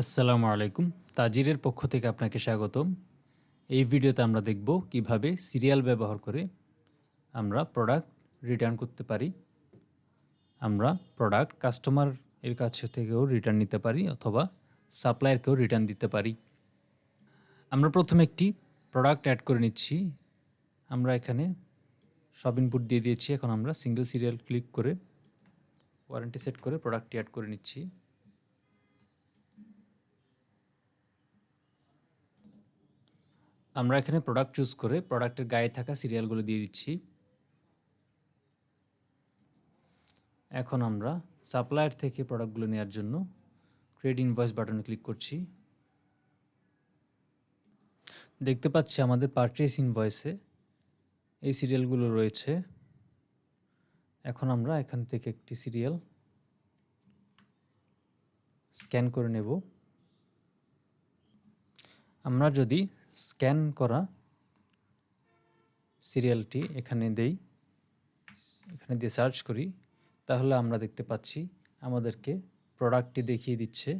আসসালামু আলাইকুম। তাজিরের পক্ষ থেকে আপনাকে স্বাগতম। এই ভিডিওতে আমরা দেখব কীভাবে সিরিয়াল ব্যবহার করে আমরা প্রোডাক্ট রিটার্ন করতে পারি। আমরা প্রোডাক্ট কাস্টমার এর কাছে থেকেও রিটার্ন নিতে পারি অথবা সাপ্লায়ারকেও রিটার্ন দিতে পারি। আমরা প্রথমে একটি প্রোডাক্ট অ্যাড করে নিচ্ছি। আমরা এখানে সব ইনপুট দিয়ে দিয়েছি। এখন আমরা সিঙ্গেল সিরিয়াল ক্লিক করে ওয়ারেন্টি সেট করে প্রোডাক্টটি অ্যাড করে নিচ্ছি। আমরা এখানে প্রোডাক্ট চুজ করে প্রোডাক্টের গায়ে থাকা সিরিয়ালগুলো দিয়ে দিচ্ছি। এখন আমরা সাপ্লায়ার থেকে প্রোডাক্টগুলো নেওয়ার জন্য ক্রেডিট ইনভয়েস বাটনে ক্লিক করছি। দেখতে পাচ্ছি আমাদের পারচেস ইনভয়েসে এই সিরিয়ালগুলো রয়েছে। এখন আমরা এখান থেকে একটি সিরিয়াল স্ক্যান করে নেব। আমরা যদি স্ক্যান করা সিরিয়ালটি এখানে দেই। এখানে দিয়ে সার্চ করি। তাহলে আমরা দেখতে পাচ্ছি আমাদেরকে প্রোডাক্টটি দেখিয়ে দিচ্ছে।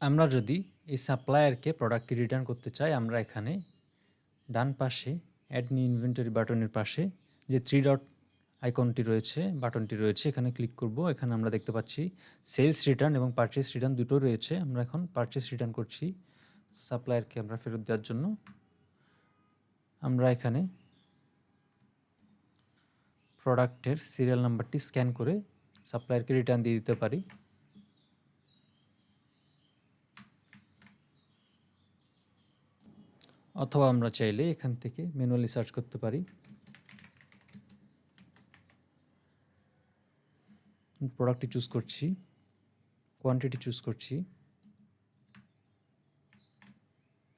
আমরা যদি এই সাপ্লায়ারকে প্রোডাক্টটি রিটার্ন করতে চাই, আমরা এখানে ডান পাশে অ্যাড নিউ ইনভেন্টরি বাটনের পাশে যে থ্রি ডট আইকনটি রয়েছে, বাটনটি রয়েছে, এখানে ক্লিক করব। এখানে আমরা দেখতে পাচ্ছি সেলস রিটার্ন এবং পারচেস রিটার্ন দুটো রয়েছে। আমরা এখন পারচেস রিটার্ন করছি সাপ্লায়ারকে আমরা ফেরত দেওয়ার জন্য। আমরা এখানে প্রোডাক্টের সিরিয়াল নাম্বারটি স্ক্যান করে সাপ্লায়ারকে রিটার্ন দিয়ে দিতে পারি। অথবা আমরা চাইলে এখান থেকে ম্যানুয়ালি সার্চ করতে পারি। প্রোডাক্টটি চুজ করছি কোয়ান্টিটি চুজ করছি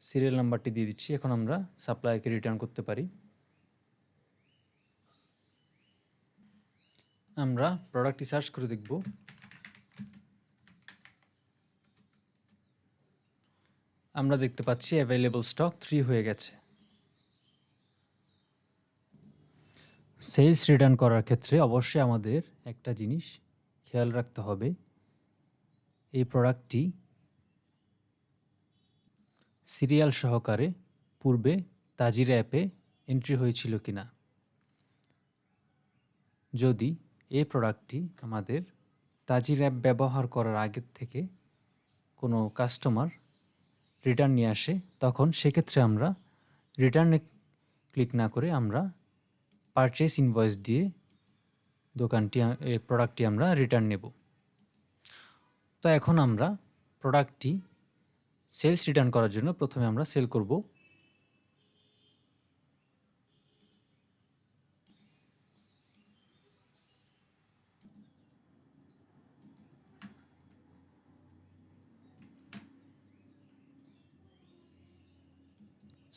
সিরিয়াল নাম্বারটি দিয়ে দিচ্ছি, এখন আমরা সাপ্লায়ারকে রিটার্ন করতে পারি। আমরা প্রোডাক্টটি সার্চ করে দেখব। আমরা দেখতে পাচ্ছি অ্যাভেলেবল স্টক থ্রি হয়ে গেছে। সেলস রিটার্ন করার ক্ষেত্রে অবশ্যই আমাদের একটা জিনিস খেয়াল রাখতে হবে। এই প্রোডাক্টটি সিরিয়াল সহকারে পূর্বে তাজির অ্যাপে এন্ট্রি হয়েছিল কিনা। যদি এই প্রোডাক্টটি আমাদের তাজির অ্যাপ ব্যবহার করার আগের থেকে কোনো কাস্টমার রিটার্ন নিয়ে আসে, তখন সেক্ষেত্রে আমরা রিটার্নে ক্লিক না করে আমরা পারচেস ইনভয়েস দিয়ে দোকানটি এই প্রোডাক্টটি আমরা রিটার্ন নেব। তো এখন আমরা প্রোডাক্টটি সেলস রিটার্ন করার জন্য প্রথমে আমরা সেল করব।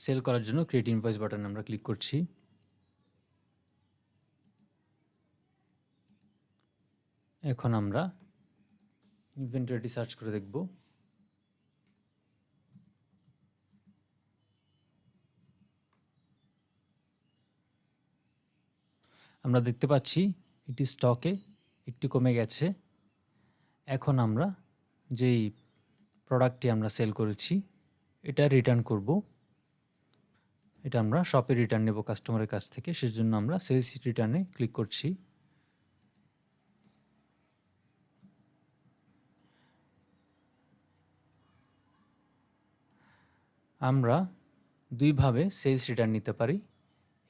সেল করার জন্য ক্রিয়েট ইনভয়েস বাটনে আমরা ক্লিক করছি। এখন আমরা ইনভেন্টরিটি সার্চ করে দেখব। আমরা দেখতে পাচ্ছি এটি স্টকে একটু কমে গেছে। এখন আমরা যেই প্রোডাক্টটি আমরা সেল করেছি, এটা রিটার্ন করব। এটা আমরা শপে রিটার্ন নেব কাস্টমারের কাছ থেকে, সেজন্য আমরা সেলস রিটার্নে ক্লিক করছি। আমরা দুইভাবে সেলস রিটার্ন নিতে পারি।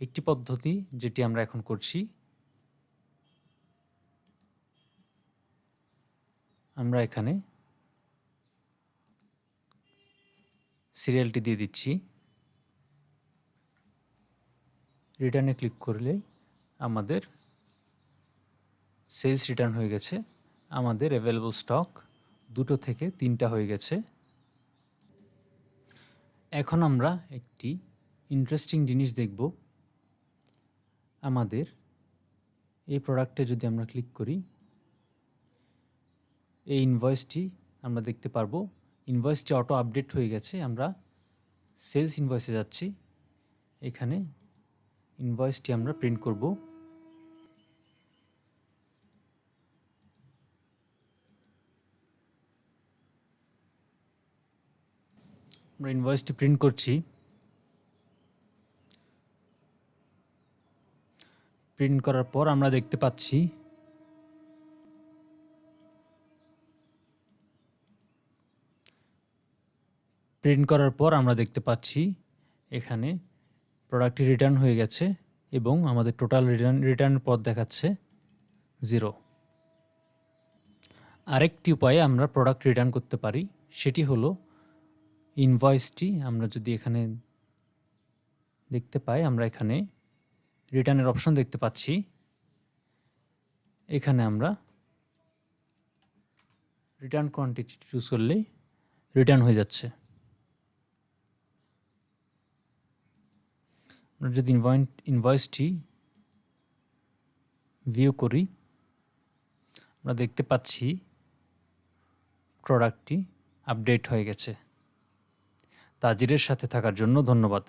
একটি পদ্ধতি যেটি আমরা এখন করছি, আমরা এখানে সিরিয়ালটি দিয়ে দিচ্ছি। রিটার্নে ক্লিক করলে আমাদের সেলস রিটার্ন হয়ে গেছে। আমাদের অ্যাভেলেবল স্টক দুটো থেকে তিনটা হয়ে গেছে। এখন আমরা একটি ইন্টারেস্টিং জিনিস দেখব। আমাদের এই প্রোডাক্টে যদি আমরা ক্লিক করি, এই ইনভয়েসটি আমরা দেখতে পারব। ইনভয়েসটি অটো আপডেট হয়ে গেছে, আমরা সেলস ইনভয়েসে যাচ্ছি। এখানে ইনভয়েসটি আমরা প্রিন্ট করব। আমরা ইনভয়েসটি প্রিন্ট করছি। প্রিন্ট করার পর আমরা দেখতে পাচ্ছি প্রিন্ট করার পর আমরা দেখতে পাচ্ছি, এখানে প্রোডাক্টটি রিটার্ন হয়ে গেছে এবং আমাদের টোটাল রিটার্ন রিটার্ন পথ দেখাচ্ছে জিরো আরেকটি উপায়ে আমরা প্রোডাক্ট রিটার্ন করতে পারি, সেটি হলো ইনভয়েসটি আমরা যদি এখানে দেখতে পাই, আমরা এখানে রিটার্নের অপশন দেখতে পাচ্ছি। এখানে আমরা রিটার্ন কোয়ান্টিটি চুজ করলেই রিটার্ন হয়ে যাচ্ছে। আমরা যদি ইনভয়েসটি ভিউ করি, আমরা দেখতে পাচ্ছি প্রোডাক্টটি আপডেট হয়ে গেছে। তাজিরের সাথে থাকার জন্য ধন্যবাদ।